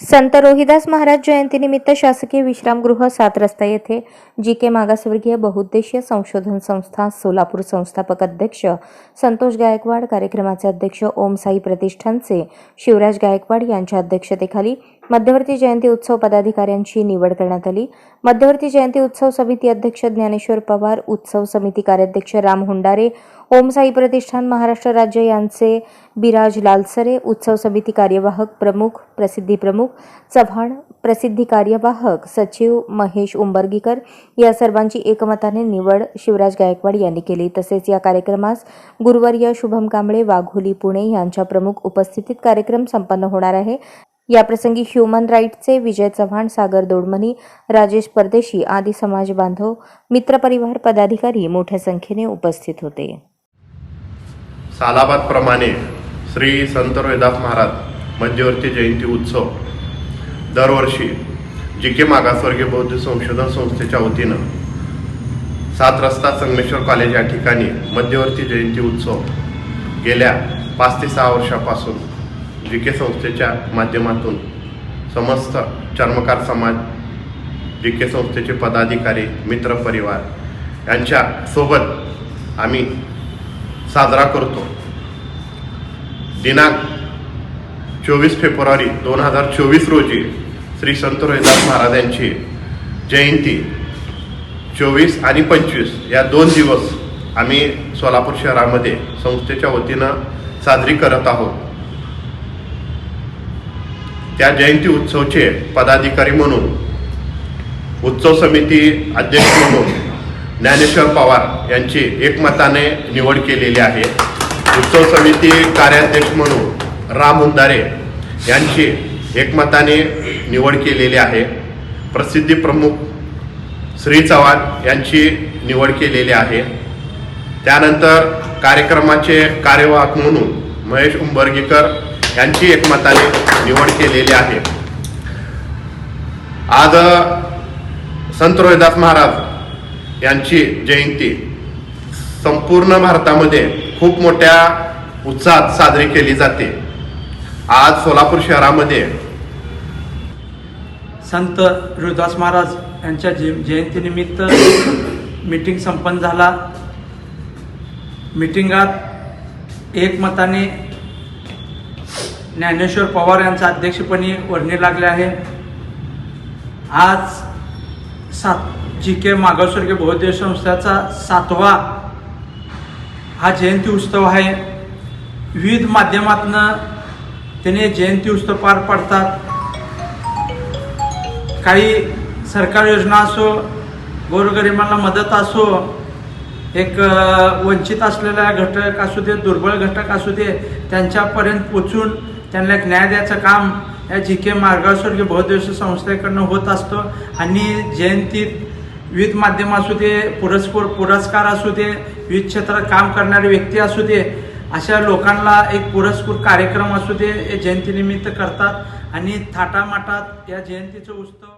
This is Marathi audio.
संत रोहिदास महाराज जयंतीनिमित्त शासकीय विश्रामगृह सात रस्ता येथे जी के मागासवर्गीय बहुउद्देशीय संशोधन संस्था सोलापूर संस्थापक अध्यक्ष संतोष गायकवाड कार्यक्रमाचे अध्यक्ष ओम साई प्रतिष्ठानचे शिवराज गायकवाड यांच्या अध्यक्षतेखाली मध्यवर्ती जयंती उत्सव पदाधिकाऱ्यांची निवड करण्यात आली. मध्यवर्ती जयंती उत्सव समिती अध्यक्ष ज्ञानेश्वर पवार उत्सव समिती कार्याध्यक्ष राम हुंडारे ओमसाई प्रतिष्ठान महाराष्ट्र राज्य यांचे बिराज लालसरे उत्सव समिती कार्यवाहक प्रमुख प्रसिद्धी प्रमुख चव्हाण प्रसिद्धी कार्यवाहक सचिव महेश उंबर्गीकर या सर्वांची एकमताने निवड शिवराज गायकवाड यांनी केली. तसेच या कार्यक्रमास गुरुवर्य शुभम कांबळे वाघोली पुणे यांच्या प्रमुख उपस्थितीत कार्यक्रम संपन्न होणार आहे. याप्रसंगी ह्युमन राईटचे विजय चव्हाण सागर दोडमनी राजेश परदेशी आदी समाज बांधव मित्रपरिवार पदाधिकारी मोठ्या संख्येने उपस्थित होते. सालाबादप्रमाणे श्री संत रोहिदास महाराज मध्यवर्ती जयंती उत्सव. दरवर्षी जी के मागासवर्गीय बौद्ध संशोधन संस्थेच्या वतीनं सात रस्ता संगमेश्वर कॉलेज या ठिकाणी मध्यवर्ती जयंती उत्सव गेल्या पाच ते सहा वर्षापासून जी के संस्थेच्या माध्यमातून समस्त चर्मकार समाज जी के संस्थेचे पदाधिकारी मित्रपरिवार यांच्या सोबत आम्ही साजरा करतो. दिनांक चोवीस फेब्रुवारी दोन हजार चोवीस रोजी श्री संत रोहिदास महाराजांची जयंती. चोवीस आणि पंचवीस या दोन दिवस आम्ही सोलापूर शहरामध्ये संस्थेच्या वतीनं साजरी करत आहोत. त्या जयंती उत्सवचे पदाधिकारी म्हणून उत्सव समिती अध्यक्ष म्हणून ज्ञानेश्वर पवार यांची एकमताने निवड केलेली आहे. उत्सव समिती कार्याध्यक्ष म्हणून राम हुंदारे यांची एकमताने निवड केलेली आहे. प्रसिद्धी प्रमुख श्री चव्हाण यांची निवड केलेली आहे. त्यानंतर कार्यक्रमाचे कार्यवाहक म्हणून महेश उंबर्गीकर यांची एकमताने निवड केलेली आहे. आज संत रोहिदास महाराज यांची जयंती संपूर्ण भारतामध्ये खूप मोठ्या उत्साहात साजरी केली जाते. आज सोलापूर शहरामध्ये संत रोहिदास महाराज यांच्या जय जयंतीनिमित्त मीटिंग संपन्न झाला. मीटिंगात एकमताने ज्ञानेश्वर पवार यांचा अध्यक्षपणी वर्णी लागले आहे. आज सात जी के मागासवर्गीय बौद्ध संस्थाचा सातवा हा जयंती उत्सव आहे. विविध माध्यमातनं त्याने जयंती उत्सव पार पाडतात. काही सरकार योजना असो गोरगरिबांना मदत असो एक वंचित असलेला घटक असू दे दुर्बळ घटक असू दे त्यांच्यापर्यंत पोचून त्यांना एक न्याय द्यायचं काम या जी के मार्गासवर्गीय बहुद्देशीय संस्थेकडनं होत असतो. आणि जयंतीत विविध माध्यम असू दे पुरस्कार पुरस्कार असू दे विविध क्षेत्रात काम करणारे व्यक्ती असू दे अशा लोकांना एक पुरस्कृत कार्यक्रम असू दे हे जयंतीनिमित्त करतात. आणि थाटामाटात या जयंतीचं उत्सव